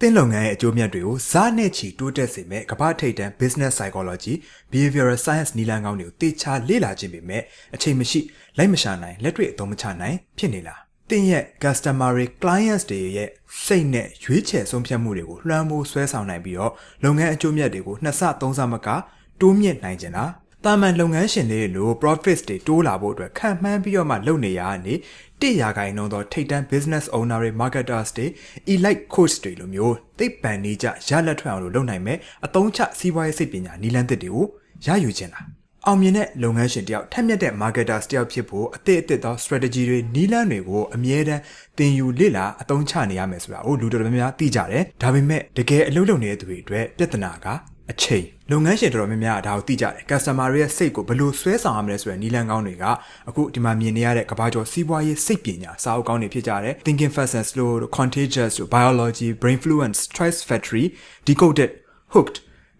သင်လုပ်ငန်းရဲ့အကျိုးမြတ်တွေကိုဇာတ်နဲ့ချီတိုးတက်စေမဲ့ကမ္ဘာထိပ်တန်း business psychology behavioral science နည်းလမ်းကောင်းတွေကိုတေချာလေ့လာခြင်းပေမဲ့အချိန်မရှိလိုက်မရှာနိုင်လက်တွေ့အသုံးမချနိုင်ဖြစ်နေလားသင်ရဲ့ customer တွေ clients တွေရဲ့စိတ်နဲ့ရွေးချယ်ဆုံးဖြတ်မှုတွေကိုလွှမ်းမိုးဆွဲဆောင်နိုင်ပြီးတော့လုပ်ငန်းအကျိုးမြတ်တွေကိုနှစ်ဆသုံးဆမကတိုးမြင့်နိုင်ကြတာတာမန်လုပ်ငန်းရှင်တွေလို profits တွေတိုးလာဖို့အတွက်ခံမှန်းပြီးတော့မှလုပ်နေရတာနေ တိရာခိုင်နှုန်းသောထိပ်တန်း business owner တွေ marketers တွေ elite coach တွေလိုမျိုးသိပ္ပံနေကြရလက်ထွက်အောင်လို့လုပ်နိုင်မဲ့အသုံးချစီးပွားရေးစိတ်ပညာနည်းလမ်းသစ်တွေကိုရယူခြင်းလားအောင်မြင်တဲ့လုပ်ငန်းရှင်တယောက်ထက်မြက်တဲ့ marketers တယောက်ဖြစ်ဖို့အသစ်အသစ်သော strategy တွေနည်းလမ်းတွေကိုအမြဲတမ်းသင်ယူလေ့လာအသုံးချနေရမယ်ဆိုတာကိုလူတော်တော်များများသိကြတယ်ဒါပေမဲ့တကယ်အလုပ်လုပ်နေတဲ့သူတွေအတွက်ပြဿနာက အချိန်လုပ်ငန်းရှင်တော်တော်များများဒါကိုသိကြတယ် customer ရဲ့စိတ်ကိုဘယ်လိုဆွဲဆောင်ရမလဲဆိုတဲ့နည်းလမ်းကောင်းတွေကအခုဒီမှာမြင်နေရတဲ့ကဘာကျော်စီးပွားရေးစိတ်ပညာစာအုပ်ကောင်းတွေဖြစ်ကြတယ် thinking fast and slow contagious biology brain fluence choice factory decoded hooked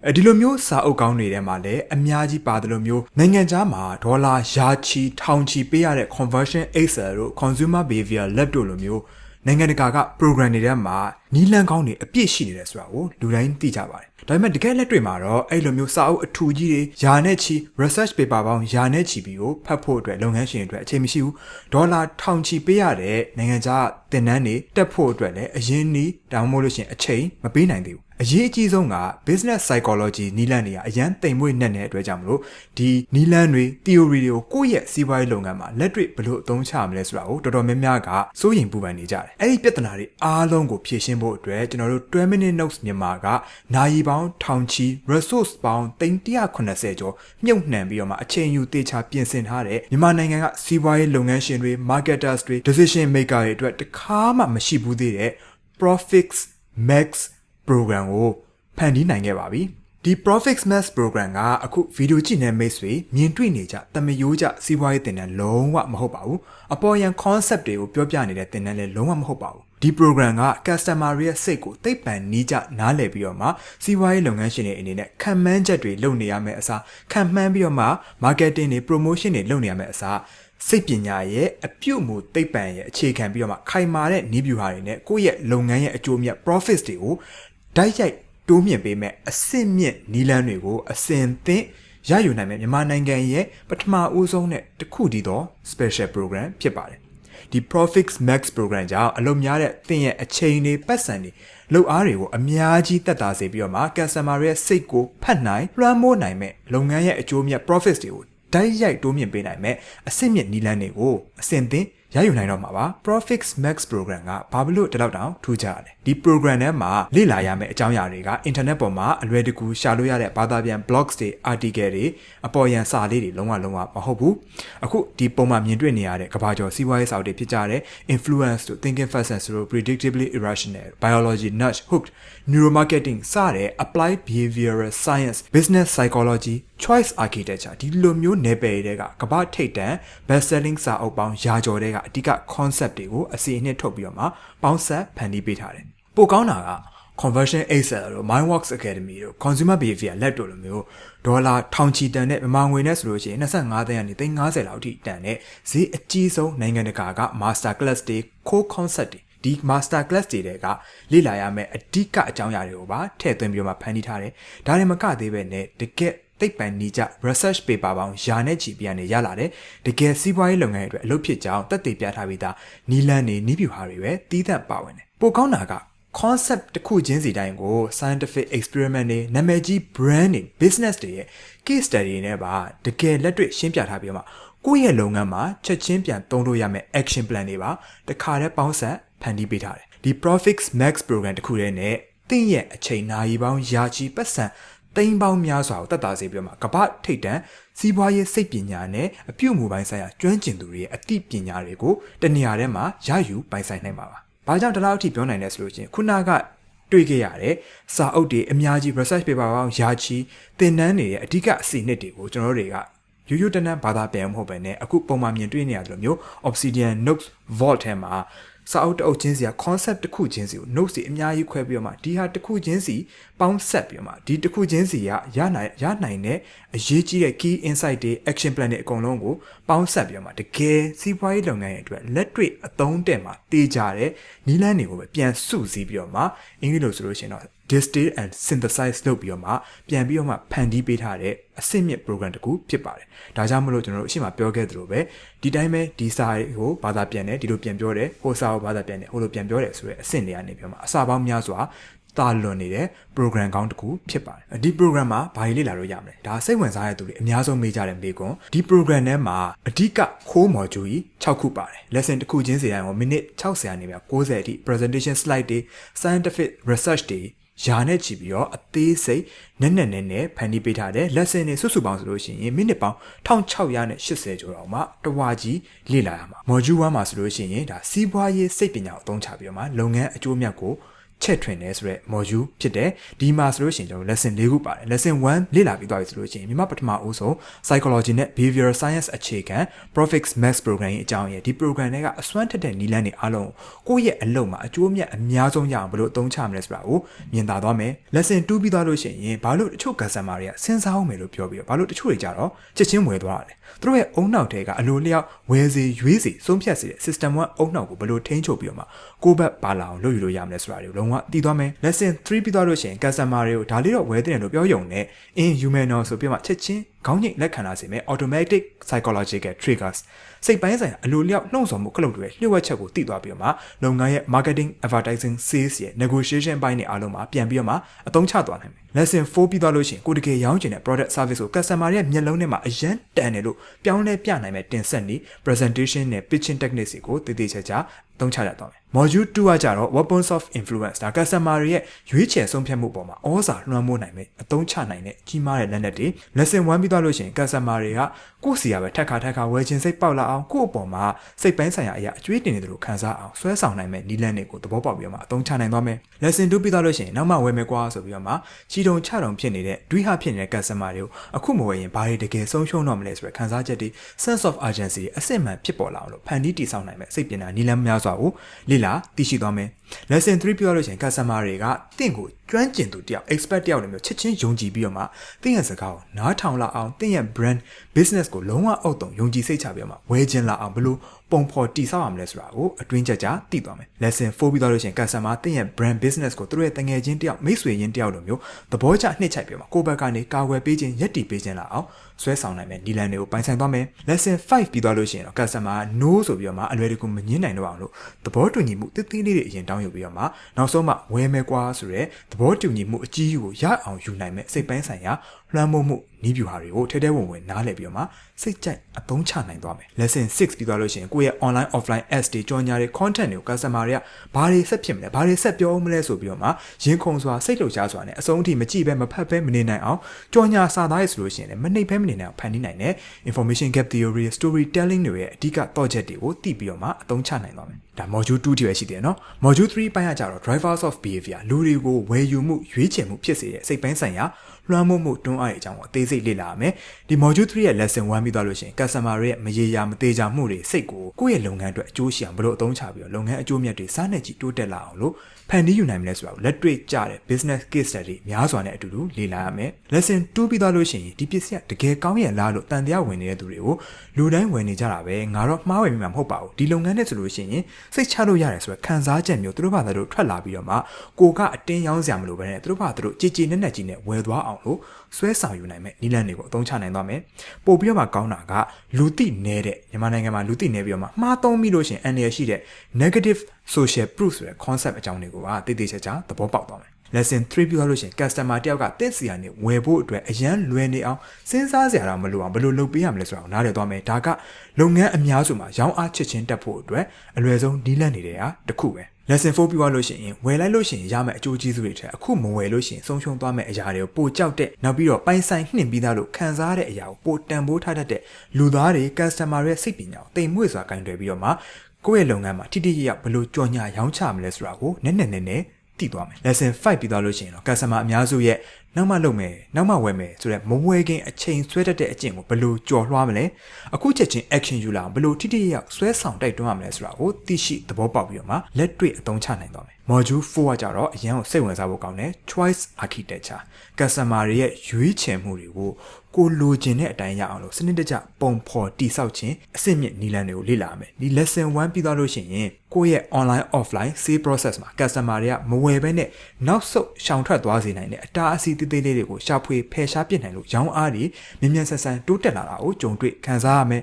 အဲဒီလိုမျိုးစာအုပ်ကောင်းတွေထဲမှာလည်းအများကြီးပါတယ်လို့မျိုးနိုင်ငံခြားမှာဒေါ်လာရာချီထောင်ချီပေးရတဲ့ conversion excel တို့ consumer behavior lab တို့လိုမျိုး နိုင်ငံတကာက program တွေထဲမှာနီးလန်းကောင်းတွေအပြည့်ရှိနေတယ်ဆိုတာကိုလူတိုင်းသိကြပါတယ်။ဒါပေမဲ့တကယ်လက်တွေ့မှာတော့အဲ့လိုမျိုးစာအုပ်အထူကြီးတွေယာနဲ့ချီ research paper ပေါင်းယာနဲ့ချီပြီးကိုဖတ်ဖို့အတွက်လုပ်ငန်းရှင်တွေအတွက်အချိန်မရှိဘူး။ဒေါ်လာထောင်ချီပေးရတဲ့နိုင်ငံခြားသင်တန်းတွေတက်ဖို့အတွက်လည်းအရင်နီးဒါမှမဟုတ်လို့ရှိရင်အချိန်မပေးနိုင်သေးဘူး။ အရေးအကြီးဆုံးက business psychology နီးလန်းတွေကအရန်တိမ်မွေ့နဲ့တဲ့အတွက်ကြောင့်မလို့ဒီနီးလန်းတွေ theory တွေကိုကိုယ့်ရဲ့စီးပွားရေးလုပ်ငန်းမှာလက်တွေ့ဘယ်လိုအသုံးချမလဲဆိုတာကိုတော်တော်များများကစိုးရိမ်ပူပန်နေကြတယ်။အဲ့ဒီပြဿနာတွေအားလုံးကိုဖြေရှင်းဖို့အတွက်ကျွန်တော်တို့12 minute notes မြန်မာကနိုင်ပေါင်းထောင်ချီ resource ပေါင်း380ကျော်မြုပ်နှံပြီးတော့မှအချိန်ယူတေချာပြင်ဆင်ထားတဲ့မြန်မာနိုင်ငံကစီးပွားရေးလုပ်ငန်းရှင်တွေ marketers တွေ decision maker တွေအတွက်တခါမှမရှိဘူးသေးတဲ့ profits max program ကိုဖန်တီးနိုင်ခဲ့ပါပြီဒီ Profits Max program ကအခုဗီဒီယိုကြည့်နေမိတ်ဆွေမြင်တွေ့နေကြတမယိုးကြစီးပွားရေးတင်တဲ့လုံးဝမဟုတ်ပါဘူးအပေါ်ယံ concept တွေကိုပြောပြနေတဲ့တင်တဲ့လည်းလုံးဝမဟုတ်ပါဘူးဒီ program က customer ရဲ့စိတ်ကိုသိပ္ပံနီးကြနားလည်ပြီးတော့မှစီးပွားရေးလုပ်ငန်းရှင်တွေအနေနဲ့ခံမှန်းချက်တွေလုပ်နေရမယ့်အစားခံမှန်းပြီးတော့မှ marketing တွေ promotion တွေလုပ်နေရမယ့်အစားစိတ်ပညာရဲ့အပြုတ်မှုသိပ္ပံရဲ့အခြေခံပြီးတော့မှခိုင်မာတဲ့နီးဗျူဟာတွေနဲ့ကိုယ့်ရဲ့လုပ်ငန်းရဲ့အကျိုးမြတ် profits တွေကို ဓာတ်ရိုက်တိုးမြင့်ပေးမဲ့အဆင့်မြင့်နီလန်းတွေကိုအစင်သင့်ရယူနိုင်မဲ့မြန်မာနိုင်ငံရဲ့ပထမဦးဆုံးနဲ့တခုတည်းသော special program ဖြစ်ပါတယ်ဒီ Profix Max program ကြောင့်အလုပ်များတဲ့သင်ရဲ့အချိန်တွေပတ်စံတွေလုပ်အားတွေကိုအများကြီးတက်တာစေပြီးတော့မှ customer ရဲ့စိတ်ကိုဖတ်နိုင်လွှမ်းမိုးနိုင်မဲ့လုပ်ငန်းရဲ့အကျိုးမြတ် profits တွေကိုဓာတ်ရိုက်တိုးမြင့်ပေးနိုင်မဲ့အဆင့်မြင့်နီလန်းတွေကိုအစင်သင့် ရယူနိုင်တော့မှာပါ Profix Max program ကဘာလို့ဒီလောက်တောင်ထူးခြားလဲဒီ program ထဲမှာလေ့လာရမယ့်အကြောင်းအရာတွေက internet ပေါ်မှာအလွယ်တကူရှာလို့ရတဲ့ဘာသာပြန် blogs တွေ article တွေအပေါ်ယံစာလေးတွေလုံးဝလုံးဝမဟုတ်ဘူးအခုဒီပုံမှာမြင်တွေ့နေရတဲ့ကဘာကျော်စီးပွားရေးစာအုပ်တွေဖြစ်ကြတဲ့ influence တို့ thinking fast and slow predictably irrational biology nudge hooked neuromarketing စတဲ့ applied behavioral science business psychology choice architecture ဒီလိုမျိုးနယ်ပယ်တွေကကမ္ဘာထိပ်တန်း best selling စာအုပ်ပေါင်းရာကျော်တွေကအဓိက concept တွေကိုအစီအနှစ်ထုတ်ပြီးတော့မှပေါင်းဆက်ဖန်တီးပေးထားတယ်။ပိုကောင်းတာက conversion excel တို့ mindworks academy တို့ consumer behavior lab တို့လိုမျိုးဒေါ်လာထောင်ချီတန်တဲ့မြန်မာငွေနဲ့ဆိုလို့ရှိရင်25သန်းကနေ350လောက်အထိတန်တဲ့ဈေးအကြီးဆုံးနိုင်ငံတကာက master class တွေ core concept တွေဒီ master class တွေတဲ့ကလေ့လာရမယ့်အဓိကအကြောင်းအရာတွေကိုပါထည့်သွင်းပြီးတော့မှဖန်တီးထားတယ်။ဒါနဲ့မကသေးပဲနဲ့တကယ် သိပ္ပံနီးကြ research paper ပေါင်းယာနဲ့ချီပြန်နေရလာတယ်။တကယ်စီးပွားရေးလုပ်ငန်းတွေအတွက်အလုပ်ဖြစ်ကြောင်းတက်တည်ပြထားပြီးသားနီလန်းနေနီးပြူဟာတွေပဲတီးသန့်ပါဝင်တယ်။ပိုကောင်းတာက concept တစ်ခုချင်းစီတိုင်းကို scientific experiment တွေနာမည်ကြီး brand တွေ business တွေရဲ့ case study တွေနဲ့ပါတကယ်လက်တွေ့ရှင်းပြထားပြီးတော့မှကိုယ့်ရဲ့လုပ်ငန်းမှာချက်ချင်းပြန်သုံးလို့ရမယ့် action plan တွေပါတခါတည်းပေါင်းဆက်ဖန်တီးပေးထားတယ်ဒီ Profix Max program တခုတည်းနဲ့သင်ရဲ့အချိန်နာရီပေါင်းယာချီပတ်စံ တိမ်ပေါင်းများစွာကိုတက်တာစေပြီးတော့မှကပ္ပထိတ်တန့်စီးပွားရေးစိတ်ပညာနဲ့အပြုတ်မှုပိုင်းဆိုင်ရာကျွမ်းကျင်သူတွေရဲ့အသိပညာတွေကိုတနေရာထဲမှာရယူပိုင်ဆိုင်နိုင်ပါပါ။ဘာကြောင့်ဒီလောက်အထိပြောနိုင်လဲဆိုလို့ချင်းခုနကတွေ့ခဲ့ရတဲ့စာအုပ်တွေအများကြီး research paper ပေါင်းယာချီသင်တန်းတွေရဲ့အဓိကအစီအနှစ်တွေကိုကျွန်တော်တို့တွေကရိုးရိုးတန်းတန်းဘာသာပြန်မဟုတ်ပဲねအခုပုံမှန်မြင်တွေ့နေရတယ်လို့မျိုး Obsidian Notes Vault ထဲမှာ စာအုပ်တစ်အုပ်ချင်းစီက concept တစ်ခုချင်းစီကို notes စီအများကြီးခွဲပြီးတော့မှဒီဟာတစ်ခုချင်းစီပေါင်းဆက်ပြီးတော့မှဒီတစ်ခုချင်းစီကရနိုင်ရနိုင်တဲ့ အရေးကြီးတဲ့ key insight တွေ action plan တွေအကုန်လုံးကိုပေါင်းဆက်ပြီးတော့မှတကယ်စီးပွားရေးလုပ်ငန်းရဲ့အတွက်လက်တွေ့အသုံးတဲ့မှာတေးကြတဲ့နီးလန်းတွေကိုပဲပြန်စုစည်းပြီးတော့မှအင်္ဂလိပ်လိုဆိုလို့ရှိရင်တော့ distill and synthesize လုပ်ပြီးတော့မှပြန်ပြီးတော့မှဖန်တီးပေးထားတဲ့အဆင့်မြင့် program တစ်ခုဖြစ်ပါတယ်။ဒါကြောင့်မလို့ကျွန်တော်တို့အရှိမပြောခဲ့သလိုပဲဒီတိုင်းပဲဒီစာကိုဘာသာပြန်တယ်ဒီလိုပြန်ပြောတယ်ဟိုစာကိုဘာသာပြန်တယ်ဟိုလိုပြန်ပြောတယ်ဆိုရဲအဆင့်တွေကနေပြီးတော့မှအစာပေါင်းများစွာ တာလွန်နေတဲ့ program ကောင်းတစ်ခုဖြစ်ပါတယ်ဒီ program မှာဘာတွေလေ့လာလို့ရမလဲဒါစိတ်ဝင်စားတဲ့သူတွေအများဆုံးမေးကြတဲ့မေးခွန်းဒီ program ထဲမှာအဓိကခိုး module ကြီး6ခုပါတယ် lesson တစ်ခုချင်းစီတိုင်းကိုမိနစ်60အနေနဲ့90အထိ presentation slide တွေ scientific research တွေယာနဲ့ချီပြီးတော့အသေးစိတ်နက်နက်နဲနဲဖန်တီးပေးထားတယ် lesson တွေစုစုပေါင်းဆိုလို့ရှိရင်မိနစ်ပေါင်း1680ကျော်တော့မှတဝါကြီးလေ့လာရမှာ module 1မှာဆိုလို့ရှိရင်ဒါစီးပွားရေးစိတ်ပညာကိုအသုံးချပြီးတော့မှလုပ်ငန်းအကျိုးအမြတ်ကို ချက်ထွင်တယ်ဆိုတော့ module ဖြစ်တယ်ဒီမှာဆိုလို့ရှိရင်ကျွန်တော် lesson ၄ခုပါတယ် lesson 1လေ့လာပြီးသွားပြီဆိုလို့ရှိရင်မြန်မာပထမအဦးဆုံး psychology နဲ့ behavioral science အခြေခံ Profix Max program ရဲ့အကြောင်းရဲ့ဒီ program တွေကအစွမ်းထက်တဲ့နည်းလမ်းတွေအားလုံးကိုယ့်ရဲ့အလုပ်မှာအကျိုးအမြတ်အများဆုံးရအောင်ဘယ်လိုအသုံးချမလဲဆိုတာကိုမြင်သာသွားမယ် lesson 2ပြီးသွားလို့ရှိရင်ဘာလို့တချို့ customer တွေကစဉ်းစားအောင်မယ်လို့ပြောပြီးတော့ဘာလို့တချို့တွေကြတော့ချက်ချင်းဝယ်သွားတယ်သူတို့ရဲ့အုံနောက်တွေကအလိုလျောက်ဝယ်စီရွေးစီဆုံးဖြတ်စီတဲ့ system 1အုံနောက်ကိုဘယ်လိုထိန်းချုပ်ပြီးတော့မှကိုယ့်ဘက်ပါလာအောင်လုပ်ယူလို့ရမလဲဆိုတာတွေကိုလုံးဝသိသွားမယ် lesson 3ပြီးသွားလို့ရှိရင် customer တွေကိုဒါလေးတော့ဝယ်တဲ့လို့ပြောရုံနဲ့ in human ဆိုပြီးမှချက်ချင်းခေါင်းညိတ်လက်ခံလာစေမယ် automatic psychological triggers စိတ်ပိုင်းဆိုင်ရာအလိုလျောက်နှုံဆော်မှုခလုတ်တွေလျှို့ဝှက်ချက်ကိုသိသွားပြီးတော့မှလုပ်ငန်းရဲ့ marketing advertising sales ရဲ့ negotiation ပိုင်းတွေအားလုံးမှာပြန်ပြီးတော့မှအသုံးချသွားနိုင်မယ် lesson 4ပြီးသွားလို့ရှိရင်ကိုတကယ်ရောင်းချင်တဲ့ product service ကို customer ရဲ့မျက်လုံးထဲမှာအရန်တန်တယ်လို့ပြောင်းလဲပြနိုင်မဲ့တင်ဆက်နည်း presentation နဲ့ pitching techniques ကိုတည်တည်ချာချာသုံးချရတော့မယ် module 2ကကြတော့ weapons of influence ဒါ customer ရဲ့ရွေးချယ်ဆုံးဖြတ်မှုပေါ်မှာဩဇာလွှမ်းမိုးနိုင်မဲ့အသုံးချနိုင်တဲ့ကြီးမားတဲ့လက်နက်တွေ lesson 1ပြီးသွားလို့ရှိရင် customer တွေကကိုယ့်စီရပဲထက်ခါထက်ခါဝယ်ခြင်းစိတ်ပေါက်လာအောင်ကိုယ့်အပေါ်မှာစိတ်ပိုင်းဆိုင်ရာအရာအကျွေးတင်နေတယ်လို့ခံစားအောင်ဆွဲဆောင်နိုင်မဲ့နည်းလမ်းတွေကိုသဘောပေါက်ပြီးတော့မှအသုံးချနိုင်သွားမယ် lesson 2ပြီးသွားလို့ရှိရင်နောက်မှဝယ်မယ်ကွာဆိုပြီးတော့မှချီတုံချတုံဖြစ်နေတဲ့ဒွိဟဖြစ်နေတဲ့ customer တွေကိုအခုမဝယ်ရင်ဘာတွေတကယ်ဆုံးရှုံးတော့မလဲဆိုတဲ့ခံစားချက်တွေ sense of urgency တွေအစစ်မှန်ဖြစ်ပေါ်လာအောင်လို့ဖန်တီးတည်ဆောက်နိုင်မဲ့စိတ်ပညာနည်းလမ်းများစွာကိုလေ့လာသိရှိသွားမယ် lesson 3ပြောလို့ရှိရင် customer တွေကတင့်ကိုကျွမ်းကျင်သူတယောက် expert တယောက်လိုမျိုးချက်ချင်းယုံကြည်ပြီးတော့မှတင့်ရဲ့စကားကိုနားထောင်လာအောင်တင့်ရဲ့ brand business ကိုလုံးဝအုပ်တုံယုံကြည်စိတ်ချပြီးတော့မှဝယ်ခြင်းလာအောင်ဘလို့ပုံဖော်တည်ဆောက်ရမလဲဆိုတာကိုအတွင်းကြကြသိသွားမယ် lesson 4ပြီးတော့လို့ရှိရင် customer တင့်ရဲ့ brand business ကိုသူတို့ရဲ့တငယ်ချင်းတယောက်မိတ်ဆွေရင်းတယောက်လိုမျိုးသဘောကျနှိမ့်ချိုက်ပြီးတော့မှကိုယ့်ဘက်ကနေကာကွယ်ပေးခြင်းယက်တီပေးခြင်းလာအောင်ဆွဲဆောင်နိုင်မယ်ဒီလန်တွေကိုပိုင်ဆိုင်သွားမယ် lesson 5ပြီးသွားလို့ရှိရင်တော့ customer no ဆိုပြီးတော့မှအလွယ်တကူမငင်းနိုင်တော့အောင်လို့သဘောတူညီမှုတိတိလေးတွေအရင်တောင်းယူပြီးတော့မှနောက်ဆုံးမှဝယ်မယ်ကွာဆိုရဲသဘောတူညီမှုအကြီးကြီးကိုရအောင်ယူနိုင်မယ်စိတ်ပိုင်းဆိုင်ရာလွှမ်းမိုးမှုနီးပြူဟာတွေကိုထဲထဲဝင်ဝင်နားလည်ပြီးတော့မှစိတ်ကြိုက်အသုံးချနိုင်သွားမယ် lesson 6ပြီးသွားလို့ရှိရင်ကိုယ့်ရဲ့ online offline ads တွေကြော်ညာတွေ content တွေကို customer တွေကဘာတွေဆက်ဖြစ်မလဲဘာတွေဆက်ပြောမလဲဆိုပြီးတော့မှရင်ခုန်စွာစိတ်လှုပ်ရှားစွာနဲ့အဆုံးအထိမကြည့်ပဲမဖတ်ပဲမနေနိုင်အောင်ကြော်ညာစာသားရဆိုလို့ရှိရင်လည်းမနှိပ်ပဲမနေနိုင်အောင်ဖန်တီးနိုင်တဲ့ information gap theory storytelling တွေရဲ့အဓိကတော့ချက်တွေကိုသိပြီးတော့မှအသုံးချနိုင်သွားမယ်ဒါ module 2တိပဲရှိတယ်နော် module 3ပိုင်းကကြတော့ drivers of behavior လူတွေကိုဝယ်ယူမှုရွေးချယ်မှုဖြစ်စေတဲ့စိတ်ပိုင်းဆိုင်ရာ လွှမ်းမိုးမှုတွန်းအားရဲ့အကြောင်းကိုအသေးစိတ်လေ့လာရမယ်ဒီ module 3ရဲ့ lesson 1ပြီးသွားလို့ရှိရင် customer ရဲ့မရေရာမသေးကြမှုတွေစိတ်ကိုကိုယ့်ရဲ့လုပ်ငန်းအတွက်အကျိုးရှိအောင်ဘယ်လိုအသုံးချပြီးတော့လုပ်ငန်းအကျိုးမြတ်တွေစားနေကြည့်တိုးတက်လာအောင်လို့ ဖန်တီးယူနိုင်မလဲဆိုတာကိုလက်တွေ့ကြတဲ့ business case study များစွာနဲ့အတူတူလေ့လာရမယ် lesson 2ပြီးသွားလို့ရှိရင်ဒီပစ္စည်းကတကယ်ကောင်းရဲ့လားလို့တန်တရားဝင်နေတဲ့သူတွေကိုလူတိုင်းဝင်နေကြတာပဲငါတော့မှားဝယ်မိမှာမဟုတ်ပါဘူးဒီလုပ်ငန်းနဲ့ဆိုလို့ရှိရင်စိတ်ချလို့ရတယ်ဆိုရယ်ခံစားချက်မျိုးသူတို့ဘာသာတို့ထွက်လာပြီးတော့မှကိုကအတင်းရောင်းစရာမလိုဘဲနဲ့သူတို့ဘာသာတို့ကြည်ကြည်နက်နက်ကြီးနဲ့ဝယ်သွားအောင်လို့ဆွဲဆောင်ယူနိုင်မဲ့နီလန်တွေကိုအသုံးချနိုင်သွားမယ်ပို့ပြီးတော့မှကောင်းတာကလူသိနေတဲ့မြန်မာနိုင်ငံမှာလူသိနေပြီးတော့မှမှားသုံးပြီးလို့ရှိရင်အန်ရရှိတဲ့ negative social proof ဆိုတဲ့ concept အကြောင်းတွေကိုပါတည်တည်ချာချာသဘောပေါက်သွားမယ် lesson 3ပြောလို့ရှိရင် customer တယောက်ကတင့်စီကနေဝယ်ဖို့အတွက်အရန်လွယ်နေအောင်စဉ်းစားစရာတော့မလိုအောင်ဘယ်လိုလုပ်ပေးရမလဲဆိုတာကိုနားလည်သွားမယ်ဒါကလုပ်ငန်းအများစုမှာရောင်းအားချစ်ချင်းတက်ဖို့အတွက်အလွယ်ဆုံးဒီလက်နေတဲ့ဟာတစ်ခုပဲ lesson 4ပြီးသွားလို့ရှိရင်ဝယ်လိုက်လို့ရှိရင်ရမယ့်အကျိုးကျေးဇူးတွေထက်အခုမဝယ်လို့ရှိရင်ဆုံးရှုံးသွားမယ့်အရာတွေကိုပိုကြောက်တဲ့နောက်ပြီးတော့ပိုင်ဆိုင်နှင်ပြီးသားလို့ခံစားရတဲ့အရာကိုပိုတန်ဖိုးထားတတ်တဲ့လူသားတွေ customer ရဲ့စိတ်ပညာကိုတိမ်မွေ့စွာကင်တွယ်ပြီးတော့မှ ကိုယ့်ရဲ့လုပ်ငန်းမှာထိထိရရဘယ်လိုကြော်ညာရောင်းချမလဲဆိုတာကိုနည်းနည်းနည်းနည်းသိသွားမယ် lesson 5ပြီးသွားလို့ရှိရင်တော့ customer အများစုရဲ့နောက်မှလုပ်မယ်နောက်မှဝယ်မယ်ဆိုတော့မဝယ်ခင်အချိန်ဆွဲတတ်တဲ့အကျင့်ကိုဘယ်လိုကြော်လွှားမလဲအခုချက်ချင်း action ယူလာအောင်ဘယ်လိုထိထိရောက်ဆွဲဆောင်တိုက်တွန်းရမလဲဆိုတာကိုသိရှိသဘောပေါက်ပြီးတော့မှလက်တွေ့အသုံးချနိုင်သွားမယ် module 4ကကြတော့အရန်ကိုစိတ်ဝင်စားဖို့ကောင်းတယ် choice architecture customer တွေရဲ့ရွေးချယ်မှုတွေကိုကိုလိုချင်တဲ့အတိုင်းရအောင်လို့စနစ်တကျပုံဖော်တိဆောက်ခြင်းအစစ်မြစ်နီလန်တွေကိုလေ့လာရမယ်ဒီ lesson 1ပြီးသွားလို့ရှိရင်ကိုယ့်ရဲ့ online offline sale process မှာ customer တွေကမဝယ်ဘဲနဲ့နောက်ဆုတ်ရှောင်ထွက်သွားစေနိုင်တဲ့အတားအဆီးသေးသေးလေးတွေကိုရှာဖွေဖယ်ရှားပစ်နိုင်လို့ရောင်းအားတွေမြင်မြန်ဆန်ဆန်တိုးတက်လာတာကိုကြုံတွေ့ခံစားရမယ်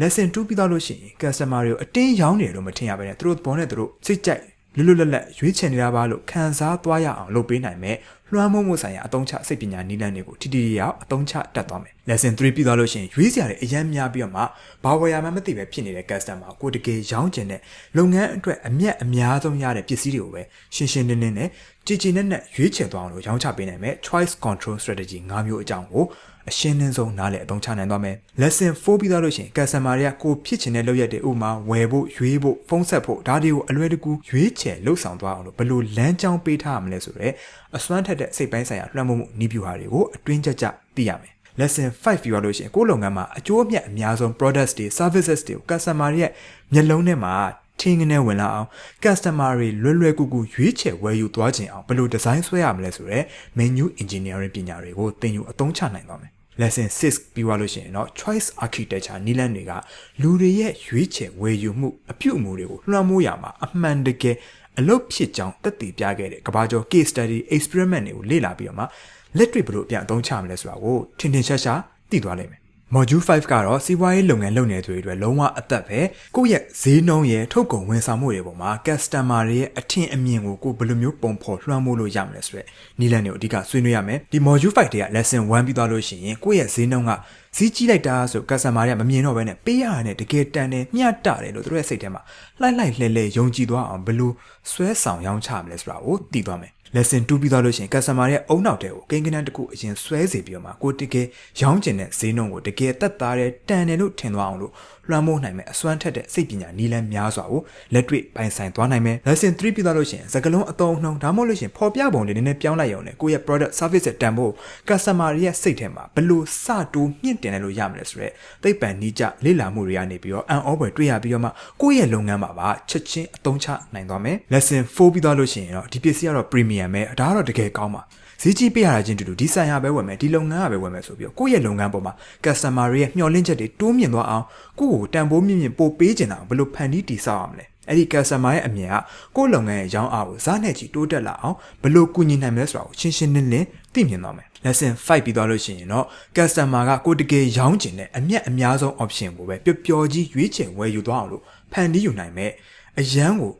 lesson 2ပြီးသွားလို့ရှိရင် customer တွေကိုအတင်းရောင်းနေတယ်လို့မထင်ရဘဲနဲ့သူတို့ဘောနဲ့သူတို့စိတ်ကြိုက် လွတ်လွတ်လပ်လပ်ရွေးချယ်နေတာပါလို့ခံစားသွားရအောင်လုပ်ပေးနိုင်မယ်လွှမ်းမိုးမှုဆိုင်ရာအသုံးချစိတ်ပညာနည်းလမ်းတွေကိုထိထိရောက်အသုံးချတတ်သွားမယ် lesson 3ပြီးသွားလို့ရှိရင်ရွေးစရာတွေအများများပြီးတော့မှဘာဝယ်ရမှမသိပဲဖြစ်နေတဲ့ customer ကိုတကယ်ရောင်းကျင်တဲ့လုပ်ငန်းအတွက်အမျက်အများဆုံးရတဲ့ပစ္စည်းတွေကိုပဲရှင်းရှင်းလင်းလင်းနဲ့ကြည်ကြည်နက်နက်ရွေးချယ်သွားအောင်လို့ရောင်းချပေးနိုင်မယ် choice control strategy ၅မျိုးအကြောင်းကို အရှင်းလင်းဆုံးနားလည်အသုံးချနိုင်သွားမယ် lesson 4ပြီးသွားလို့ရှိရင် customer တွေကကိုဖြစ်ချင်တဲ့လုပ်ရက်တွေဥမာဝယ်ဖို့ရွေးဖို့ဖုန်းဆက်ဖို့ဒါတွေကိုအလွယ်တကူရွေးချယ်လှုပ်ဆောင်သွားအောင်လို့ဘယ်လိုလမ်းကြောင်းပေးထားရမလဲဆိုတော့အစွမ်းထက်တဲ့စိတ်ပိုင်းဆိုင်ရာလွှမ်းမိုးမှုနီးပြူဟာတွေကိုအတွင်းကြကြသိရမယ် lesson 5ပြီးသွားလို့ရှိရင်ကိုယ့်လုပ်ငန်းမှာအကျိုးအမြတ်အများဆုံး products တွေ services တွေကို customer တွေရဲ့မျက်လုံးထဲမှာထင်းကနေဝင်လာအောင် customer တွေလွယ်လွယ်ကူကူရွေးချယ်ဝယ်ယူသွားခြင်းအောင်ဘယ်လို design ဆွဲရမလဲဆိုတော့ menu engineering ပညာတွေကိုသင်ယူအသုံးချနိုင်သွားမယ် lesson 6ပြီးသွားလို့ရှိရင်တော့ choice architecture နီးလန်းတွေကလူတွေရဲ့ရွေးချယ်ဝယ်ယူမှုအပြုအမူတွေကိုလွှမ်းမိုးရမှာအမှန်တကယ်အလုပ်ဖြစ်ကြောင်းသက်သေပြခဲ့တဲ့ကဘာကျော် case study experiment တွေကိုလေ့လာပြီးတော့မှလက်တွေ့ဘယ်လိုအပြန်အသုံးချမလဲဆိုတာကိုထင်ထင်ရှားရှားသိသွားလိမ့်မယ် module 5ကတော့စီးပွားရေးလုပ်ငန်းလုပ်နေသူတွေအတွက်လုံးဝအသက်ပဲကိုယ့်ရဲ့ဈေးနှုန်းရဲ့ထုတ်ကုန်ဝန်ဆောင်မှုတွေပေါ်မှာ customer တွေရဲ့အထင်အမြင်ကိုကိုယ်ဘယ်လိုမျိုးပုံဖော်လွှမ်းမိုးလို့ရမလဲဆိုတဲ့နီးလန်းတွေကိုအဓိကဆွေးနွေးရမယ်ဒီ module 5တွေက lesson 1ပြီးသွားလို့ရှိရင်ကိုယ့်ရဲ့ဈေးနှုန်းက ဈေးကြီးလိုက်တာဆို customer တွေကမမြင်တော့ဘဲနဲ့ပေးရတဲ့တကယ်တန်တယ်မျှတတယ်လို့သူတို့ရဲ့စိတ်ထဲမှာလှိုက်လှိုက်လှဲလှဲယုံကြည်သွားအောင်ဘယ်လိုဆွဲဆောင်ရောင်းချမလဲဆိုတာကိုသိသွားမယ် lesson 2ပြီးသွားလို့ရှိရင် customer ရဲ့အုံနောက်တဲ့ကိုကိန်းကနန်းတစ်ခုအရင်ဆွဲစီပြီးတော့မှကိုတကယ်ရောင်းကျင်တဲ့ဈေးနှုန်းကိုတကယ်တက်သားတဲ့တန်တယ်လို့ထင်သွားအောင်လို့ လွှမ်းမိုးနိုင်မယ်အစွမ်းထက်တဲ့စိတ်ပညာနည်းလမ်းများစွာကိုလက်တွေ့ပိုင်ဆိုင်သွားနိုင်မယ် lesson 3ပြီးသွားလို့ရှိရင်စကလုံးအသုံးအနှုန်းဒါမှမဟုတ်လို့ရှိရင်ပေါ်ပြပုံလေးနည်းနည်းပြောင်းလိုက်ရုံနဲ့ကိုယ့်ရဲ့ product service ရဲ့တန်ဖိုး customer ရဲ့စိတ်ထဲမှာဘယ်လိုစတိုးမြင့်တင်လိုက်လို့ရမလဲဆိုတော့သိပ္ပံနိကြလေ့လာမှုတွေကနေပြီးတော့အန်အောပွဲတွေ့ရပြီးတော့မှကိုယ့်ရဲ့လုပ်ငန်းမှာပါချက်ချင်းအသုံးချနိုင်သွားမယ် lesson 4ပြီးသွားလို့ရှိရင်တော့ဒီပစ္စည်းကတော့ premium ပဲဒါကတော့တကယ်ကောင်းပါ ဈေးကြီးပေးရတာချင်းတူတူဒီဆိုင်ရပဲဝယ်မယ်ဒီလုပ်ငန်းကပဲဝယ်မယ်ဆိုပြီးတော့ကိုယ့်ရဲ့လုပ်ငန်းပေါ်မှာ customer တွေရဲ့မျှော်လင့်ချက်တွေတိုးမြင့်သွားအောင်ကိုယ့်ကိုတန်ဖိုးမြင့်မြင့်ပို့ပေးချင်တာဘယ်လိုဖန်တီးတည်ဆောက်ရမလဲအဲ့ဒီ customer ရဲ့အမြင်ကကိုယ့်လုပ်ငန်းရဲ့ရောင်းအားကိုဇာတ်နဲ့ချီတိုးတက်လာအောင်ဘယ်လိုကူညီနိုင်မလဲဆိုတာကိုရှင်းရှင်းလင်းလင်းသိမြင်သွားမယ် lesson 5ပြီးသွားလို့ရှိရင်တော့ customer ကကိုယ်တကယ်ရောင်းချင်တဲ့အမြတ်အများဆုံး option ကိုပဲပျော်ပျော်ကြီးရွေးချယ်ဝယ်ယူသွားအောင်လို့ဖန်တီးယူနိုင်မဲ့အရန်ကို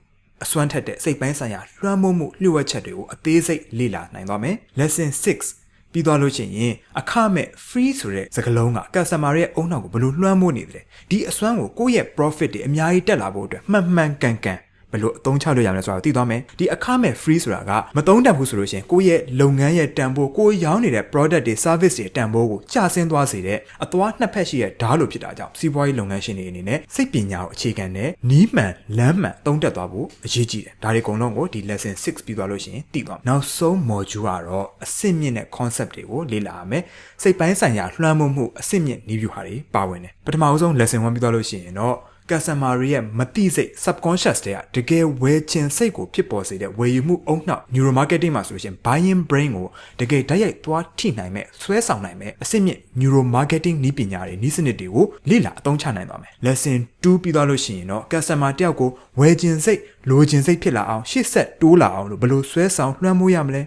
အစွမ်းထက်တဲ့စိတ်ပိုင်းဆိုင်ရာလွှမ်းမိုးမှုလျှို့ဝှက်ချက်တွေကိုအသေးစိတ်လေ့လာနိုင်သွားမယ် lesson 6ပြီးသွားလို့ရှိရင်အခမဲ့ free ဆိုတဲ့စကားလုံးက customer ရဲ့အုံနောက်ကိုဘယ်လိုလွှမ်းမိုးနေတယ်ဒီအစွမ်းကိုကိုယ့်ရဲ့ profit တွေအများကြီးတက်လာဖို့အတွက်မှန်မှန်ကန်ကန်ဘ ယ်လိုအသုံးချလို့ရမလဲဆိုတာကိုသိသွားမယ်ဒီအခမဲ့ free ဆိုတာကမသုံးတတ်ဘူးဆိုလို့ရှိရင်ကိုယ့်ရဲ့လုပ်ငန်းရဲ့တန်ဖိုးကိုယ်ရောင်းနေတဲ့ product တွေ service တွေတန်ဖိုးကိုကျဆင်းသွားစေတဲ့အသွားနှစ်ဖက်ရှိတဲ့ဓာတ်လိုဖြစ်တာကြောင့်စီးပွားရေးလုပ်ငန်းရှင်တွေအနေနဲ့စိတ်ပညာကိုအခြေခံတဲ့နီးမှန်လမ်းမှန်သုံးတက်သွားဖို့အရေးကြီးတယ်ဒါတွေအကုန်လုံးကိုဒီ lesson 6ပြီးသွားလို့ရှိရင်သိသွားမယ်နောက်ဆုံး module ကတော့အစစ်မြင့်တဲ့ concept တွေကိုလေ့လာရမယ်စိတ်ပိုင်းဆိုင်ရာလွှမ်းမိုးမှုအစစ်မြင့်နည်းဗျူဟာတွေပါဝင်တယ်ပထမဆုံး lesson 1ပြီးသွားလို့ရှိရင်တော့ customer တွေရဲ့မတိစိတ် subconscious တွေကတကယ်ဝယ်ချင်စိတ်ကိုဖြစ်ပေါ်စေတဲ့ဝယ်ယူမှုအုံနှောက် neuro marketing မှာဆိုလို့ရှိရင် buying brain ကိုတကယ်ဓာတ်ရိုက်သွားထိနိုင်မဲ့ဆွဲဆောင်နိုင်မဲ့အစစ်မြင့် neuro marketing နည်းပညာတွေနည်းစနစ်တွေကိုလေ့လာအသုံးချနိုင်ပါမယ် lesson 2ပြီးသွားလို့ရှိရင်တော့ customer တယောက်ကိုဝယ်ချင်စိတ် လိုချင်စိတ်ဖြစ်လာအောင်ရှေ့ဆက်တိုးလာအောင်လို့ဘယ်လိုဆွဲဆောင်လွှမ်းမိုးရမလဲ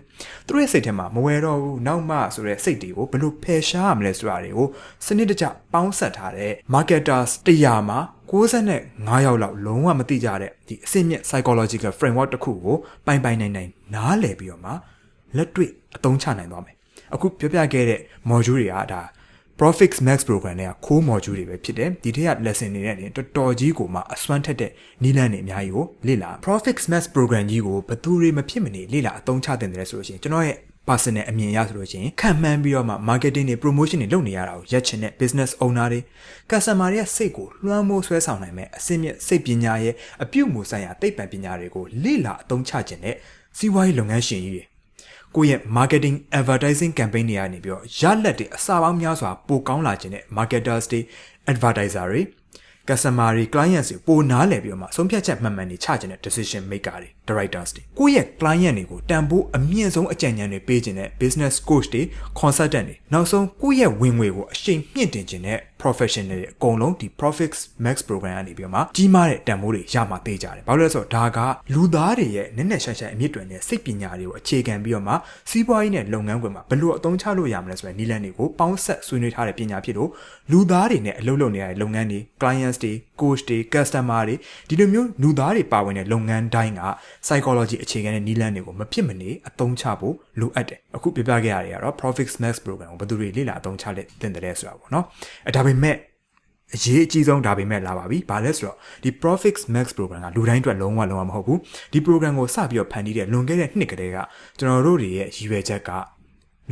သူတို့ရဲ့စိတ်ထဲမှာမဝယ်တော့ဘူးနောက်မှဆိုတဲ့စိတ်တွေကိုဘယ်လိုဖယ်ရှားရမလဲဆိုတာတွေကိုစနစ်တကျပေါင်းစပ်ထားတဲ့ marketers 100မှာ65ယောက်လောက်လုံးဝမသိကြတဲ့ဒီအစစ်မြင့် psychological framework တစ်ခုကိုပိုင်ပိုင်နိုင်နိုင်နားလည်ပြီးတော့မှလက်တွေ့အသုံးချနိုင်သွားမယ်အခုပြောပြခဲ့တဲ့ module တွေကဒါ Profix Max program တွေက core module တွေပဲဖြစ်တယ်ဒီထက်က lesson တွေနဲ့တင်တော်တော်ကြီးကိုမှအစွမ်းထက်တဲ့နီးလန်းတွေအများကြီးကိုလေ့လာ Profix Max program ကြီးကိုဘယ်သူတွေမဖြစ်မနေလေ့လာအသုံးချတင်တယ်ဆိုလို့ရှိရင်ကျွန်တော်ရဲ့ personal အမြင်ရဆိုလို့ရှိရင်ခံမှန်းပြီးတော့မှ marketing တွေ promotion တွေလုပ်နေရတာကိုရက်ချင်တဲ့ business owner တွေ customer တွေရဲ့စိတ်ကိုလွှမ်းမိုးဆွဲဆောင်နိုင်မဲ့အစင်းမြင့်စိတ်ပညာရဲ့အပြုအမူဆိုင်ရာသိပ္ပံပညာတွေကိုလေ့လာအသုံးချခြင်းနဲ့စီးပွားရေးလုပ်ငန်းရှင်ကြီးတွေ ကိုယ့်ရဲ့ marketing advertising campaign တွေကနေပြီးတော့ရလက်တွေအစာပေါင်းများစွာပိုကောင်းလာခြင်းနဲ့ marketers တွေ advertiser တွေ customer တွေ clients တွေပိုနားလည်ပြီးတော့မှဆုံးဖြတ်ချက်မှန်မှန်တွေချခြင်းတဲ့ decision maker တွေ directors တွေကိုယ့်ရဲ့ client တွေကိုတန်ဖိုးအမြင့်ဆုံးအကြံဉာဏ်တွေပေးခြင်းတဲ့ business coach တွေ consultant တွေနောက်ဆုံးကိုယ့်ရဲ့ဝင်ငွေကိုအရှိန်မြင့်တင်ခြင်းတဲ့ professional တွေအကုန်လုံးဒီ profits max program ကနေပြီးတော့မှကြီးမားတဲ့တန်ဖိုးတွေရမှာသိကြတယ်။ဘာလို့လဲဆိုတော့ဒါကလူသားတွေရဲ့နက်နက်ရှိုင်းရှိုင်းအမြင့်တွင်တဲ့စိတ်ပညာတွေကိုအခြေခံပြီးတော့မှစီးပွားရေးနဲ့လုပ်ငန်းခွင်မှာဘယ်လိုအသုံးချလို့ရမလဲဆိုတဲ့နည်းလမ်းတွေကိုပေါင်းဆက်ဆွေးနွေးထားတဲ့ပညာဖြစ်လို့ လူသားတွေနဲ့အလုပ်လုပ်နေရတဲ့လုပ်ငန်းတွေ clients တွေ coach တွေ customer တွေဒီလိုမျိုးလူသားတွေပါဝင်တဲ့လုပ်ငန်းတိုင်းက psychology အခြေခံတဲ့နည်းလမ်းတွေကိုမဖြစ်မနေအသုံးချဖို့လိုအပ်တယ်အခုပြပြခဲ့ရတဲ့ကတော့ profits max program ကိုဘယ်သူတွေလေ့လာအသုံးချလက်တင်တယ်လဲဆိုတာပေါ့နော်အဲဒါပေမဲ့အရေးအကြီးဆုံးဒါပေမဲ့လာပါပြီ။ဘာလဲဆိုတော့ဒီ Profits Max program ကလူတိုင်းအတွက်လုံးဝလုံးဝမဟုတ်ဘူး။ဒီ program ကိုစပြီးတော့ဖန်တီးတဲ့လွန်ခဲ့တဲ့နှစ်ကတည်းကကျွန်တော်တို့တွေရဲ့ရည်ရွယ်ချက်က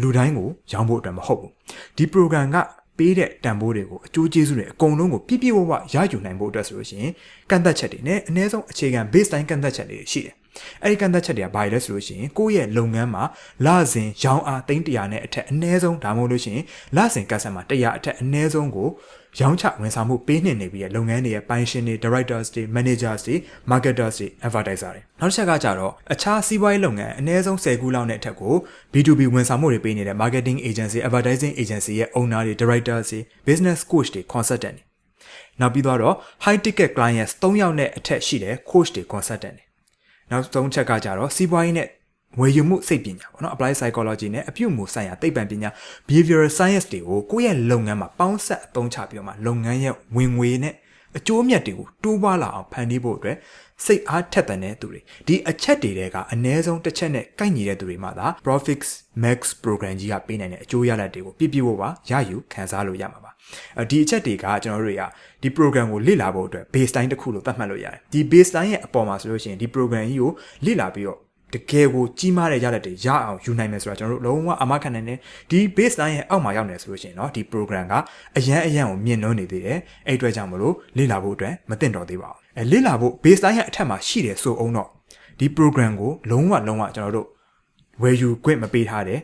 လူတိုင်းကိုရောင်းဖို့အတွက်မဟုတ်ဘူး။ဒီ program က ပေးတဲ့တန်ဖိုးတွေကိုအကျိုးကျေးဇူးတွေအကုန်လုံးကိုပြည့်ပြည့်ဝဝရယူနိုင်ဖို့အတွက်ဆိုလို့ရှိရင်ကန့်သက်ချက်တွေနဲ့အနည်းဆုံးအခြေခံ base တိုင်းကန့်သက်ချက်တွေရှိတယ်။အဲဒီကန့်သက်ချက်တွေကဘာလဲဆိုလို့ရှိရင်ကိုယ့်ရဲ့လုပ်ငန်းမှာလစဉ်ရောင်းအား300နဲ့အထက်အနည်းဆုံးဒါမှမဟုတ်လို့ရှိရင်လစဉ်ကတ်ဆယ်မှာ100အထက်အနည်းဆုံးကို ရောင်းချဝန်ဆောင်မှုပေးနေနေပြီးရဲ့လုပ်ငန်းတွေရဲ့ပိုင်ရှင်တွေ directors တွေ managers တွေ marketers တွေ advertiser တွေနောက်တစ်ချက်ကကြတော့အခြားစီးပွားရေးလုပ်ငန်းအနည်းဆုံး10ခုလောက်နဲ့အထက်ကို B2B ဝန်ဆောင်မှုတွေပေးနေတဲ့ marketing agency advertising agency ရဲ့ owner တွေ directors တွေ business coach တွေ consultant တွေနောက်ပြီးတော့ high ticket clients 3ယောက်နဲ့အထက်ရှိတဲ့ coach တွေ consultant တွေနောက်ဆုံးချက်ကကြတော့စီးပွားရေးနဲ့ ဝေယူမှုစိတ်ပညာပေါ့နော် apply psychology နဲ့အပြုအမူဆိုင်ရာသိပ္ပံပညာ behavioral science တွေကိုကိုယ့်ရဲ့လုပ်ငန်းမှာပေါင်းဆက်အသုံးချပြီးတော့မှလုပ်ငန်းရဲ့ဝင်ငွေနဲ့အကျိုးအမြတ်တွေကိုတိုးပွားလာအောင်ဖန်တီးဖို့အတွက်စိတ်အားထက်သန်တဲ့သူတွေဒီအချက်တွေတဲကအ ਨੇ ဆုံးတစ်ချက်နဲ့ကိုက်ညီတဲ့သူတွေမှသာ Profits Max program ကြီးကပေးနိုင်တဲ့အကျိုးရလဒ်တွေကိုပြည့်ပြည့်ဝဝရယူခံစားလို့ရမှာပါအဲဒီအချက်တွေကကျွန်တော်တို့တွေကဒီ program ကိုလေ့လာဖို့အတွက် baseline တစ်ခုလို့သတ်မှတ်လို့ရတယ်ဒီ baseline ရဲ့အပေါ်မှာဆိုလို့ရှိရင်ဒီ program ကြီးကိုလေ့လာပြီးတော့ တကယ်ကိုကြီးမားတဲ့ရလဒ်တွေရအောင်ယူနိုင်မယ်ဆိုတာကျွန်တော်တို့လုံးဝအမခံနိုင်တယ်ဒီ baseline ရဲ့အောက်မှာရောက်နေဆိုလို့ရှိရင်เนาะဒီ program ကအရန်အရန်ကိုမြင့်နှုံးနေသေးတယ်အဲ့အတွက်ကြောင့်မလို့လေ့လာဖို့အတွက်မသင့်တော်သေးပါဘူးအဲလေ့လာဖို့ baseline ရဲ့အထက်မှာရှိတယ်ဆိုအောင်တော့ဒီ program ကိုလုံးဝလုံးဝကျွန်တော်တို့ဝယ်ယူခွင့်မပေးထားတဲ့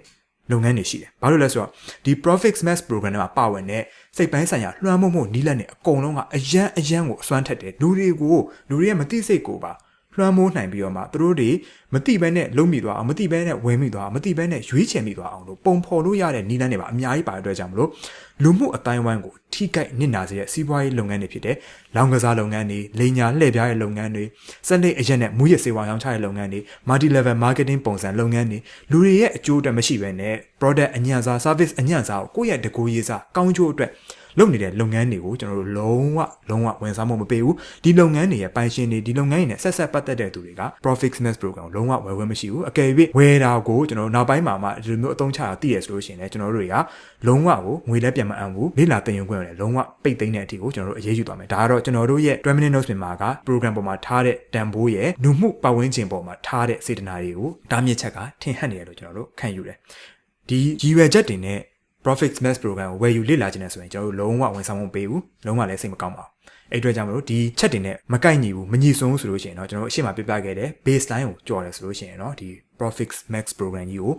လုပ်ငန်းတွေရှိတယ်။ဘာလို့လဲဆိုတော့ဒီ Profits Max program ထဲမှာပါဝင်တဲ့စိတ်ပိုင်းဆိုင်ရာလွှမ်းမိုးမှုနီးလန့်နဲ့အကုန်လုံးကအယံအယံကိုအစွမ်းထက်တယ်။လူတွေကိုလူတွေရဲ့မသိစိတ်ကိုပါ လွှမ်းမိုးနိုင်ပြီးတော့မှသူတို့တွေမတိဘဲနဲ့လုံးမိသွားအောင်မတိဘဲနဲ့ဝယ်မိသွားအောင်မတိဘဲနဲ့ရွေးချယ်မိသွားအောင်လို့ပုံဖော်လို့ရတဲ့နီးလန်းတွေပါအများကြီးပါတဲ့အတွက်ကြောင့်မလို့လူမှုအတိုင်းဝိုင်းကိုထိခိုက်နစ်နာစေတဲ့စီးပွားရေးလုပ်ငန်းတွေဖြစ်တဲ့လောင်ကစားလုပ်ငန်းတွေလိညာလှည့်ပြားတဲ့လုပ်ငန်းတွေစက်လက်အရက်နဲ့မူရစေဝါရောင်းချတဲ့လုပ်ငန်းတွေ multi level marketing ပုံစံလုပ်ငန်းတွေလူတွေရဲ့အကျိုးအတွက်မရှိဘဲနဲ့ product အညံ့စား service အညံ့စားကိုကိုယ့်ရဲ့တကူရေးစားကောင်းကျိုးအတွက် လုပ်နေတဲ့လုပ်ငန်းတွေကိုကျွန်တော်တို့လုံးဝလုံးဝဝန်ဆောင်မှုမပေးဘူးဒီလုပ်ငန်းတွေရဲ့ပိုင်ရှင်တွေဒီလုပ်ငန်းတွေနဲ့ဆက်ဆက်ပတ်သက်တဲ့သူတွေက profit business program ကိုလုံးဝဝယ်ဝယ်မရှိဘူးအကယ်၍ဝယ်တာကိုကျွန်တော်တို့နောက်ပိုင်းမှာမှဒီလိုမျိုးအသုံးချတာသိရဆိုလို့ရှိရင်လည်းကျွန်တော်တို့တွေကလုံးဝကိုငွေလည်းပြန်မအံဘူးလေ့လာသင်ယူခွင့်လည်းလုံးဝပိတ်သိမ်းတဲ့အထိကိုကျွန်တော်တို့အရေးယူသွားမယ်ဒါကတော့ကျွန်တော်တို့ရဲ့20 minute notes ပြင်မှာက program ပေါ်မှာထားတဲ့တန်ဖိုးရဲ့လူမှုပတ်ဝန်းကျင်ပေါ်မှာထားတဲ့စေတနာတွေကိုတားမြစ်ချက်ကထင်ဟပ်နေတယ်လို့ကျွန်တော်တို့ခံယူတယ်ဒီရည်ရွယ်ချက်တွေနဲ့ Profits Max program ကိုဝယ်ယူလေ့လာခြင်းနဲ့ဆိုရင်ကျွန်တော်တို့လုံးဝဝန်ဆောင်မှုပေးဘူးလုံးဝလည်းစိတ်မကောင်းပါဘူးအဲ့အတွက်ကြောင့်မလို့ဒီချက်တွေနဲ့မကိုက်ညီဘူးမညီစုံဆိုလို့ရှိရင်တော့ကျွန်တော်တို့အရှိမပြပြခဲ့တဲ့ baseline ကိုကြော်တယ်ဆိုလို့ရှိရင်တော့ဒီ Profits Max program ကြီးကို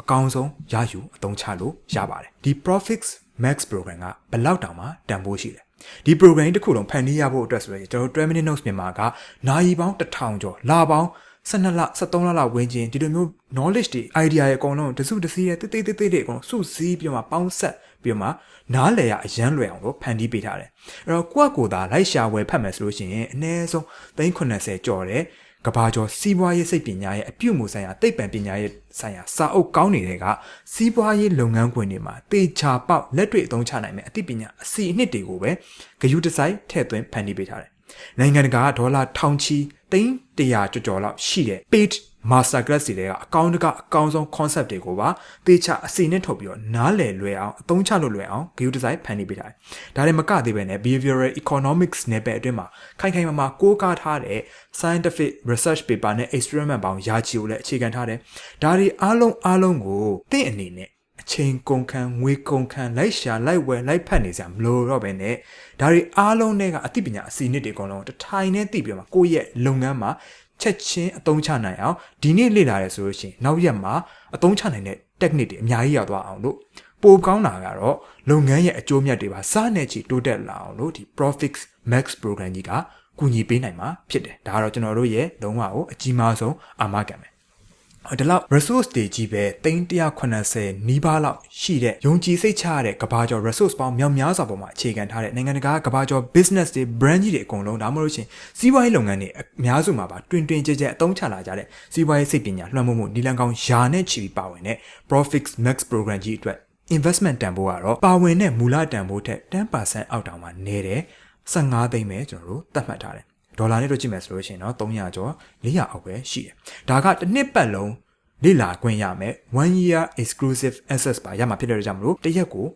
အကောင်းဆုံးရယူအသုံးချလို့ရပါတယ်ဒီ Profits Max program ကဘယ်လောက်တောင်မှတန်ဖိုးရှိတယ်ဒီ program တစ်ခုလုံးဖန်တီးရဖို့အတွက်ဆိုရင်ကျွန်တော်တို့20 minute notes မြန်မာကနိုင်ပေါင်း1000ကျော်လာပေါင်း 12လ13လလောက်ဝင်းချင်းဒီလိုမျိုး knowledge တွေ idea တွေအကုန်လုံးတစုတစည်းရဲ့တိတိတိတိတွေအကုန်စုစည်းပြီးတော့မှပေါင်းဆက်ပြီးတော့မှနားလည်ရအရန်လွယ်အောင်လို့ဖန်တီးပေးထားတယ်အဲ့တော့ကိုယ့်ကိုယ်သာလိုက်ရှာဝယ်ဖတ်မယ်ဆိုလို့ရှိရင်အနည်းဆုံး380ကျော်တယ်ကဘာကျော်စီးပွားရေးစိတ်ပညာရဲ့အပြုတ်မှုဆိုင်ရာသိပ္ပံပညာရဲ့ဆိုင်ရာစာအုပ်ကောင်းနေတဲ့ကစီးပွားရေးလုပ်ငန်းခွင်တွေမှာတေချာပေါက်လက်တွေ့အသုံးချနိုင်မယ်အသိပညာအစီအနှစ်တွေကိုပဲဂယုတစိုက်ထည့်သွင်းဖန်တီးပေးထားတယ်နိုင်ငံတကာကဒေါ်လာထောင်ချီ သိန်း100ကျော်ကျော်လောက်ရှိတဲ့ paid master class တွေကအကောင့်တကအကောင့်ဆုံး concept တွေကိုပါတေချာအစီနဲ့ထုတ်ပြီးတော့နားလည်လွယ်အောင်အသုံးချလို့လွယ်အောင် geo design ဖန်တီးပေးထားတယ်။ဒါလည်းမကသေးပဲနဲ့ behavioral economics နယ်ပယ်အတွင်းမှာခိုင်ခိုင်မာမာကိုးကားထားတဲ့ scientific research paper နဲ့ experiment ပေါင်းရာချီကိုလည်းအခြေခံထားတယ်။ဒါတွေအားလုံးအားလုံးကိုတင့်အနေနဲ့ အချိန်ကုန်ခံငွေကုန်ခံလိုက်ရှာလိုက်ဝယ်လိုက်ဖတ်နေစရာမလိုတော့ပဲနဲ့ဒါတွေအားလုံးတွေကအသိပညာအစီအနစ်တွေအကုန်လုံးတထိုင်နဲ့သိပြီးတော့ကိုယ့်ရဲ့လုပ်ငန်းမှာချက်ချင်းအသုံးချနိုင်အောင်ဒီနေ့လေ့လာရဲဆိုလို့ရှိရင်နောက်ရက်မှာအသုံးချနိုင်တဲ့ technique တွေအများကြီးရောက်သွားအောင်လို့ပိုကောင်းတာကတော့လုပ်ငန်းရဲ့အကျိုးမြတ်တွေပါစားနေချီတိုးတက်လာအောင်လို့ဒီ Profits Max program ကြီးကကူညီပေးနိုင်မှာဖြစ်တယ်ဒါကတော့ကျွန်တော်တို့ရဲ့လုံးဝကိုအကြီးမားဆုံးအာမခံပဲ ဒီလောက် resource တွေကြီးပဲ380နီးပါးလောက်ရှိတဲ့ယုံကြည်စိတ်ချရတဲ့ကဘာကျော် resource ပေါင်းမြောက်များစွာပေါ်မှာအခြေခံထားတဲ့နိုင်ငံတကာကဘာကျော် business တွေ brand ကြီးတွေအကုန်လုံးဒါမှမဟုတ်ရှင်စီးပွားရေးလုပ်ငန်းတွေအများစုမှာပါတွင်တွင်ကြဲကြဲအသုံးချလာကြတဲ့စီးပွားရေးစိတ်ပညာလွှမ်းမိုးမှုနီလန်ကောင်ယာနဲ့ချီပြီးပါဝင်တဲ့ Profits Max program ကြီးအတွက် investment တန်ဖိုးကတော့ပါဝင်တဲ့မူလတန်ဖိုးထက်10%အောက်တောင်မှနေတယ်15သိန်းပဲကျွန်တော်တို့သတ်မှတ်ထားတယ် ဒေါ်လာနဲ့တွက်ကြည့်မယ်ဆိုလို့ရှိရင်တော့300ကျော်400အောက်ပဲရှိတယ်ဒါကတစ်နှစ်ပတ်လုံးလေ့လာခွင့်ရမယ် one year exclusive access ပါရမှာဖြစ်တဲ့ကြောင့်မလို့တစ်ရက်ကို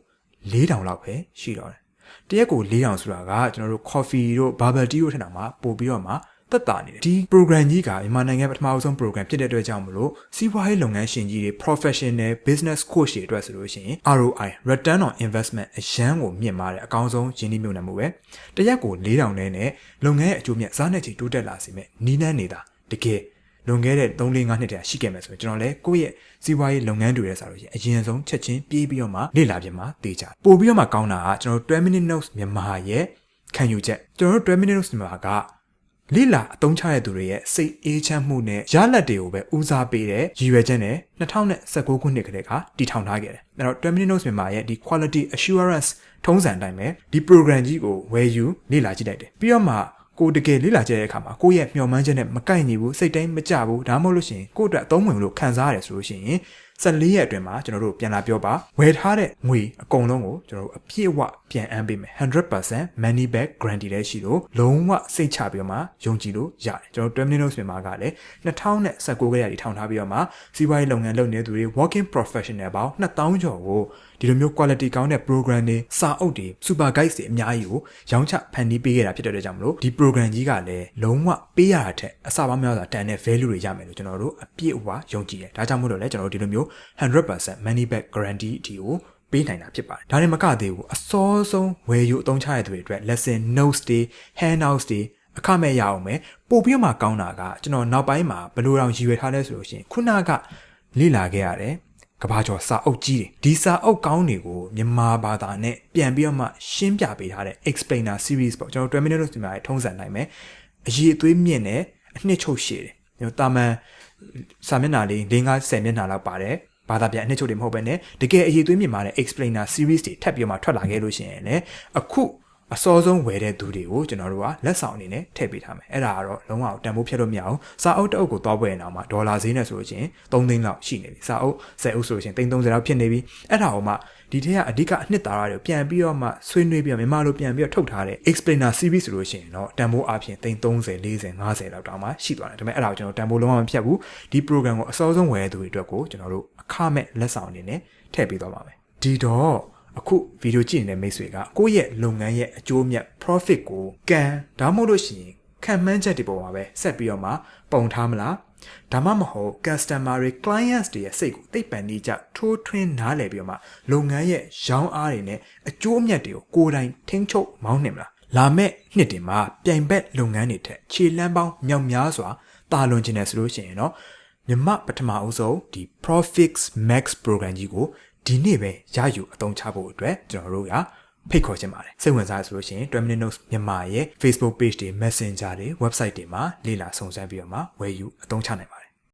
4000လောက်ပဲရှိတော့တယ်တရက်ကို4000ဆိုတာကကျွန်တော်တို့ coffee တို့ bubble tea တို့ထက်တောင်မှပို့ပြီးတော့မှ သက်သာနေတယ်ဒီ program ကြီးကမြန်မာနိုင်ငံပထမဆုံး program ဖြစ်တဲ့အတွက်ကြောင့်မလို့စီးပွားရေးလုပ်ငန်းရှင်ကြီးတွေ professional business coach တွေအတွက်ဆိုလို့ရှိရင် ROI return on investment အရန်ကိုမြင့်မားတဲ့အကောင်းဆုံးရင်းနှီးမြှုပ်နှံမှုပဲတရက်ကို4000နဲ့နဲ့လုပ်ငန်းရဲ့အကျိုးမြတ်စားနဲ့ချီတိုးတက်လာစေမဲ့နီးနှမ်းနေတာတကယ်လွန်ခဲ့တဲ့3 4 5နှစ်တည်းရှိခဲ့မယ်ဆိုရင်ကျွန်တော်လည်းကိုယ့်ရဲ့စီးပွားရေးလုပ်ငန်းတွေရဲ့ဆိုလို့ရှိရင်အရင်ဆုံးချက်ချင်းပြေးပြီးတော့မှလေ့လာပြင်မှာတေးကြပို့ပြီးတော့မှကောင်းတာကကျွန်တော်တို့20 minute notes မြန်မာရဲ့ခံယူချက်ကျွန်တော်တို့20 minute notes မြန်မာက လိလာအတုံးချတဲ့သူတွေရဲ့စိတ်အေးချမ်းမှုနဲ့ရလဒ်တွေကိုပဲဦးစားပေးတဲ့ရည်ရွယ်ချက်နဲ့2019ခုနှစ်ကတည်းကတည်ထောင်ထားခဲ့တယ်။အဲ့တော့20 minute notes မြန်မာရဲ့ဒီ quality assurance ထုံးစံအတိုင်းပဲဒီ program ကြီးကိုဝယ်ယူလေ့လာကြည့်လိုက်တယ်။ပြီးတော့မှကိုတကယ်လေ့လာကြတဲ့အခါမှာကိုယ့်ရဲ့မျှော်မှန်းချက်နဲ့မကိုက်ညီဘူးစိတ်တိုင်းမကြဘူးဒါမှမဟုတ်လို့ရှိရင်ကိုယ့်အတွက်အသုံးဝင်လို့ခံစားရတယ်ဆိုလို့ရှိရင် 14ရက်အတွင်းမှာကျွန်တော်တို့ပြန်လာပြောပါဝယ်ထားတဲ့ငွေအကုန်လုံးကိုကျွန်တော်တို့အပြည့်အဝပြန်အမ်းပေးမယ်100% money back guarantee လည်းရှိလို့လုံးဝစိတ်ချပြီးတော့မှယုံကြည်လို့ရတယ်ကျွန်တော်တို့20 minutes မြန်မာကလည်း2019ခုနှစ်ထောင်ထားပြီးတော့မှစီးပွားရေးလုပ်ငန်းလုပ်နေသူတွေ working professional ပေါင်း2000ကျော်ကို ဒီလိုမျိုး quality ကောင်းတဲ့ program တွေစာအုပ်တွေ super guides တွေအများကြီးကိုရောင်းချဖန်တီးပေးခဲ့တာဖြစ်တဲ့အတွက်ကြောင့်မလို့ဒီ program ကြီးကလည်းလုံးဝပေးရတာထက်အစပါးများစွာတန်တဲ့ value တွေရမယ်လို့ကျွန်တော်တို့အပြည့်အဝယုံကြည်တယ်ဒါကြောင့်မို့လို့လည်းကျွန်တော်တို့ဒီလိုမျိုး100% money back guarantee အထိကိုပေးနိုင်တာဖြစ်ပါတယ်ဒါနဲ့မကသေးဘူးအစောဆုံးဝယ်ယူအသုံးချရတဲ့သူတွေအတွက် lesson notes တွေ handouts တွေအခမဲ့ရအောင်မယ်ပို့ပြီးမှကောင်းတာကကျွန်တော်နောက်ပိုင်းမှာဘယ်လိုတောင်ရည်ရွယ်ထားလဲဆိုလို့ရှိရင်ခုနကလေ့လာခဲ့ရတယ် ကဘာကျော်စာအုပ်ကြီးတွေဒီစာအုပ်ကောင်းတွေကိုမြန်မာဘာသာနဲ့ပြန်ပြီးတော့မှရှင်းပြပေးထားတဲ့ explainer series ပေါ့ကျွန်တော်20 minutes ဒီမှာထုံးစံနိုင်မယ်အရေးအသွေးမြင့်တယ်အနှစ်ချုပ်ရှည်တယ်ကျွန်တော်တာမန်စာမျက်နှာလေး5 50မျက်နှာလောက်ပါတယ်ဘာသာပြန်အနှစ်ချုပ်တွေမဟုတ်ဘဲနဲ့တကယ်အရေးသွေးမြင့်မာတဲ့ explainer series တွေထပ်ပြီးတော့မှထွက်လာခဲ့လို့ရှိရင်လည်းအခု အစောဆုံးဝယ်တဲ့သူတွေကိုကျွန်တော်တို့ကလက်ဆောင်အနေနဲ့ထည့်ပေးထားမယ်အဲ့ဒါကတော့လုံးဝတန်ဖိုးဖြတ်လို့မရအောင်စာအုပ်တစ်အုပ်ကိုသွားပွဲနေအောင်မှာဒေါ်လာဈေးနဲ့ဆိုလို့ရှိရင်3သိန်းလောက်ရှိနေပြီစာအုပ်10အုပ်ဆိုလို့ရှိရင်330လောက်ဖြစ်နေပြီအဲ့ဒါဟိုမှဒီထက်ကအဓိကအနှစ်သာရတွေကိုပြန်ပြီးတော့မှဆွေးနွေးပြီးတော့မြန်မာလိုပြန်ပြီးတော့ထုတ်ထားတဲ့ explainer series ဆိုလို့ရှိရင်တော့တန်ဖိုးအပြင်330 40 50လောက်တောင်မှရှိသွားတယ်ဒါပေမဲ့အဲ့ဒါကိုကျွန်တော်တန်ဖိုးလုံးဝမဖြတ်ဘူးဒီ program ကိုအစောဆုံးဝယ်တဲ့သူတွေအတွက်ကိုကျွန်တော်တို့အခမဲ့လက်ဆောင်အနေနဲ့ထည့်ပေးသွားပါမယ်ဒီတော့ အခုဗီဒီယိုကြည့်နေတဲ့မိတ်ဆွေကကိုယ့်ရဲ့လုပ်ငန်းရဲ့အကျိုးမြတ် profit ကိုကန်ဒါမှမဟုတ်လို့ရှိရင်ခံမှန်းချက်တွေပေါ်မှာပဲဆက်ပြီးတော့မှပုံထားမလားဒါမှမဟုတ် customer တွေ clients တွေရဲ့စိတ်ကိုသိပ်ပန်နေကြထိုးထွင်းနားလည်ပြီးတော့မှလုပ်ငန်းရဲ့ရောင်းအားတွေနဲ့အကျိုးအမြတ်တွေကိုကိုယ်တိုင်ထိန်းချုပ်မောင်းနှင်မလားလာမဲ့နှစ်တင်မှာပြိုင်ဘက်လုပ်ငန်းတွေထက်ခြေလမ်းပေါင်းမြောက်များစွာတာလွန်ခြင်းနဲ့ဆိုလို့ရှိရင်တော့မြမပထမအဦးဆုံးဒီ Profits Max program ကြီးကို ဒီနေ့ပဲရယူအသုံးချဖို့အတွက်ကျွန်တော်တို့ကဖိတ်ခေါ်ချင်ပါတယ်စိတ်ဝင်စားဆိုလို့ရှိရင်20 minute notes မြန်မာရဲ့ Facebook page တွေ Messenger တွေ website တွေမှာလေ့လာစုံစမ်းပြီးတော့မှဝယ်ယူအသုံးချနိုင်ပါ